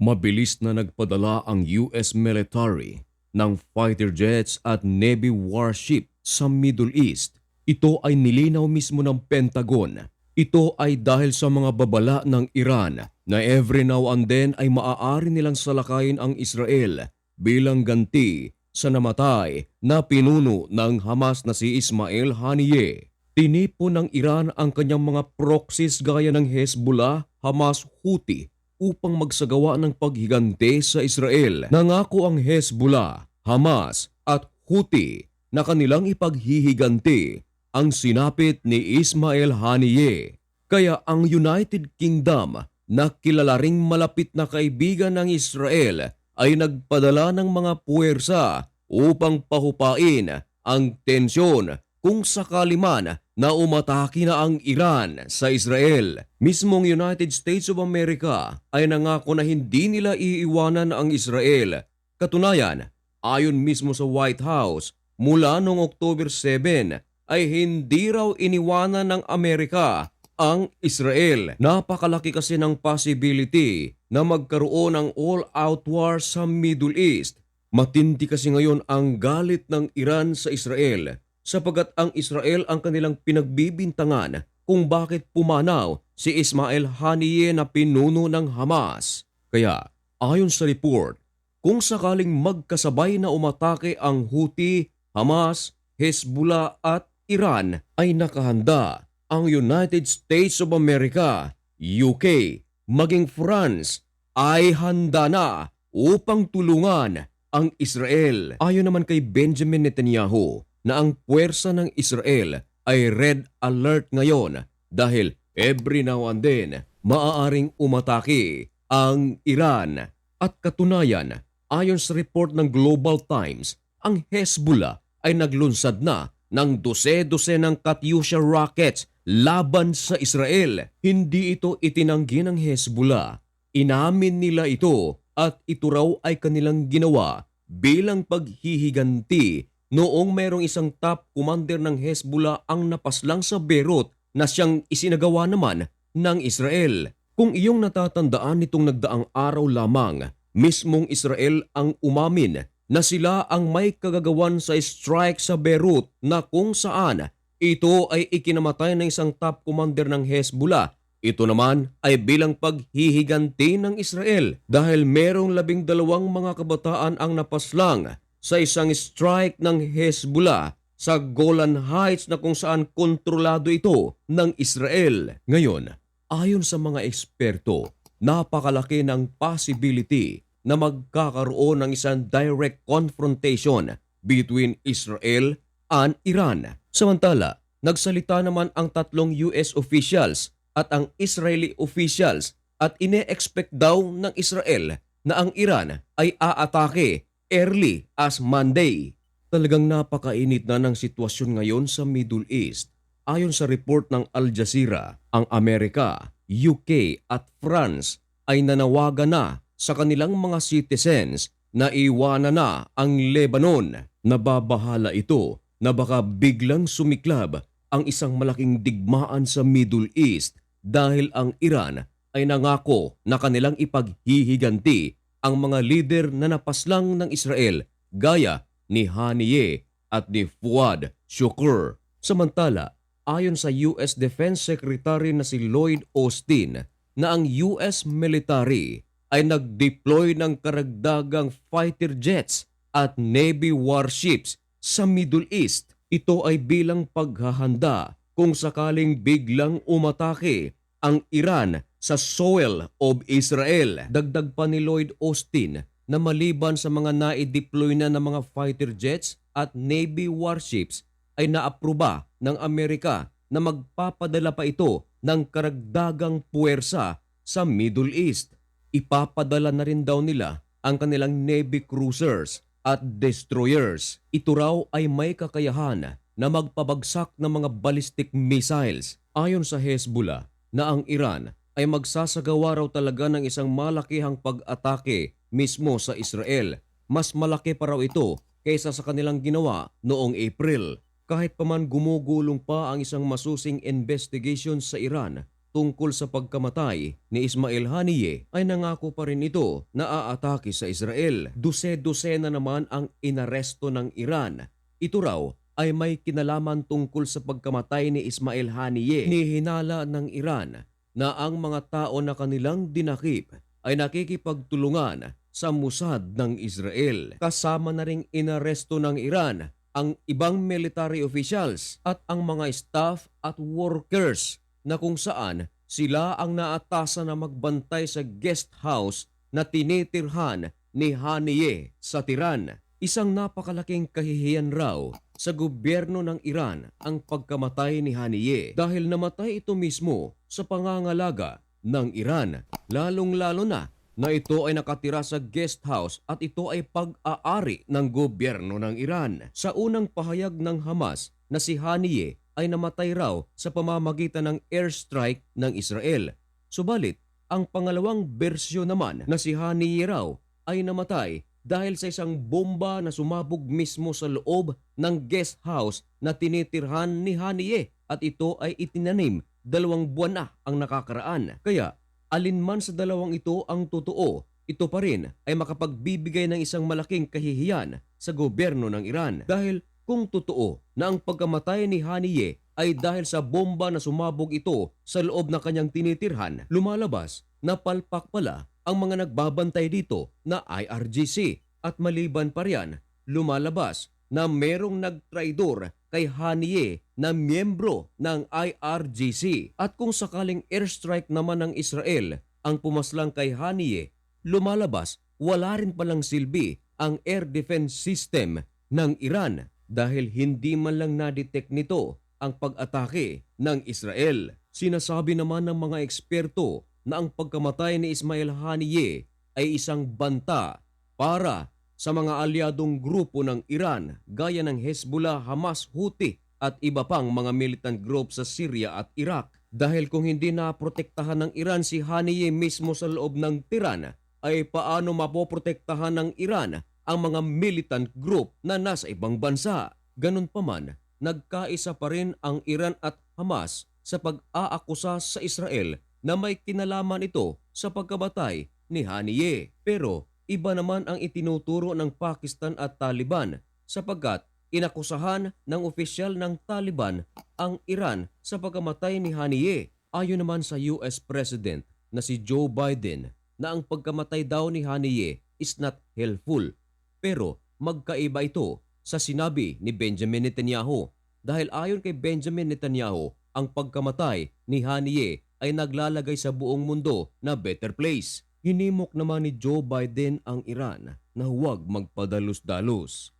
Mabilis na nagpadala ang US military ng fighter jets at Navy warship sa Middle East. Ito ay nilinaw mismo ng Pentagon. Ito ay dahil sa mga babala ng Iran na every now and then ay maaari nilang salakayin ang Israel bilang ganti sa namatay na pinuno ng Hamas na si Ismail Haniyeh. Tinipon ng Iran ang kanyang mga proxies gaya ng Hezbollah, Hamas, Houthi upang magsagawa ng paghiganti sa Israel. Nangako ang Hezbollah, Hamas at Houthi na kanilang ipaghihiganti ang sinapit ni Ismail Haniyeh. Kaya ang United Kingdom na kilala ring malapit na kaibigan ng Israel ay nagpadala ng mga puwersa upang pahupain ang tensyon kung sakali man na umatake na ang Iran sa Israel. Mismong United States of America ay nangako na hindi nila iiwanan ang Israel. Katunayan, ayon mismo sa White House, mula noong October 7 ay hindi raw iniwanan ng Amerika ang Israel. Napakalaki kasi ng possibility na magkaroon ng all-out war sa Middle East. Matindi kasi ngayon ang galit ng Iran sa Israel sapagat ang Israel ang kanilang pinagbibintangan kung bakit pumanaw si Ismail Haniyeh na pinuno ng Hamas. Kaya ayon sa report, kung sakaling magkasabay na umatake ang Houthi, Hamas, Hezbollah at Iran ay nakahanda ang United States of America, UK, maging France ay handa na upang tulungan ang Israel. Ayon naman kay Benjamin Netanyahu na ang puwersa ng Israel ay red alert ngayon dahil every now and then maaaring umatake ang Iran. At katunayan, ayon sa report ng Global Times, ang Hezbollah ay naglunsad na ng dose-dose ng Katyusha rockets laban sa Israel. Hindi ito itinanggi ng Hezbollah. Inamin nila ito at ito raw ay kanilang ginawa bilang paghihiganti noong merong isang top commander ng Hezbollah ang napaslang sa Beirut na siyang isinagawa naman ng Israel. Kung iyong natatandaan nitong nagdaang araw lamang, mismong Israel ang umamin na sila ang may kagagawan sa strike sa Beirut na kung saan ito ay ikinamatay ng isang top commander ng Hezbollah. Ito naman ay bilang paghihiganti ng Israel dahil merong labing dalawang mga kabataan ang napaslang sa isang strike ng Hezbollah sa Golan Heights na kung saan kontrolado ito ng Israel. Ngayon, ayon sa mga eksperto, napakalaki ng possibility na magkakaroon ng isang direct confrontation between Israel and Iran. Samantala, nagsalita naman ang tatlong US officials at ang Israeli officials at ine-expect daw ng Israel na ang Iran ay aatake early as Monday. Talagang napakainit na ng sitwasyon ngayon sa Middle East. Ayon sa report ng Al Jazeera, ang Amerika, UK at France ay nanawagan na sa kanilang mga citizens na iwanan na ang Lebanon. Nababahala ito na baka biglang sumiklab ang isang malaking digmaan sa Middle East dahil ang Iran ay nangako na kanilang ipaghihiganti ang mga leader na napaslang ng Israel gaya ni Haniyeh at ni Fuad Shukr. Samantala, ayon sa US Defense Secretary na si Lloyd Austin na ang US military ay nag-deploy ng karagdagang fighter jets at Navy warships sa Middle East. Ito ay bilang paghahanda kung sakaling biglang umatake ang Iran sa soil of Israel. Dagdag pa ni Lloyd Austin na maliban sa mga nai-deploy na ng mga fighter jets at Navy warships ay naapruba ng Amerika na magpapadala pa ito ng karagdagang puwersa sa Middle East. Ipapadala na rin daw nila ang kanilang Navy cruisers at destroyers. Ito raw ay may kakayahan na magpabagsak ng mga ballistic missiles. Ayon sa Hezbollah na ang Iran ay magsasagawa raw talaga ng isang malakihang pag-atake mismo sa Israel. Mas malaki pa raw ito kaysa sa kanilang ginawa noong April. Kahit paman gumugulong pa ang isang masusing investigation sa Iran, tungkol sa pagkamatay ni Ismail Haniyeh ay nangako pa rin ito na aatake sa Israel. Duse-duse na naman ang inaresto ng Iran. Ito raw ay may kinalaman tungkol sa pagkamatay ni Ismail Haniyeh. Nihinala ng Iran na ang mga tao na kanilang dinakip ay nakikipagtulungan sa Mossad ng Israel. Kasama na ring inaresto ng Iran ang ibang military officials at ang mga staff at workers na kung saan sila ang naatasan na magbantay sa guest house na tinitirhan ni Haniyeh sa Tiran. Isang napakalaking kahihiyan raw sa gobyerno ng Iran ang pagkamatay ni Haniyeh dahil namatay ito mismo sa pangangalaga ng Iran. Lalong-lalo na na ito ay nakatira sa guest house at ito ay pag-aari ng gobyerno ng Iran. Sa unang pahayag ng Hamas na si Haniyeh ay namatay raw sa pamamagitan ng airstrike ng Israel. Subalit, ang pangalawang bersyon naman na si Haniyeh raw ay namatay dahil sa isang bomba na sumabog mismo sa loob ng guest house na tinitirhan ni Haniyeh at ito ay itinanim dalawang buwan na ang nakakaraan. Kaya alinman sa dalawang ito ang totoo, ito pa rin ay makapagbibigay ng isang malaking kahihiyan sa gobyerno ng Iran. Dahil kung totoo na ang pagkamatay ni Haniyeh ay dahil sa bomba na sumabog ito sa loob ng kanyang tinitirhan, lumalabas na palpak pala ang mga nagbabantay dito na IRGC at maliban pa riyan, lumalabas na merong nagtraidor kay Haniyeh na miyembro ng IRGC. At kung sakaling airstrike naman ng Israel ang pumaslang kay Haniyeh, lumalabas wala rin palang silbi ang air defense system ng Iran dahil hindi man lang na-detect nito ang pag-atake ng Israel. Sinasabi naman ng mga eksperto na ang pagkamatay ni Ismail Haniyeh ay isang banta para sa mga alyadong grupo ng Iran gaya ng Hezbollah, Hamas, Houthi at iba pang mga militant group sa Syria at Iraq. Dahil kung hindi na protektahan ng Iran si Haniyeh mismo sa loob ng Tiran, ay paano mapoprotektahan ng Iran ang mga militant group na nasa ibang bansa? Ganun pa man, nagkaisa pa rin ang Iran at Hamas sa pag-aakusa sa Israel na may kinalaman ito sa pagkabatay ni Haniyeh. Pero iba naman ang itinuturo ng Pakistan at Taliban sapagkat inakusahan ng opisyal ng Taliban ang Iran sa pagkamatay ni Haniyeh. Ayon naman sa US President na si Joe Biden na ang pagkamatay daw ni Haniyeh is not helpful. Pero magkaiba ito sa sinabi ni Benjamin Netanyahu dahil ayon kay Benjamin Netanyahu, ang pagkamatay ni Haniyeh ay naglalagay sa buong mundo na better place. Hinimok naman ni Joe Biden ang Iran na huwag magpadalos-dalos.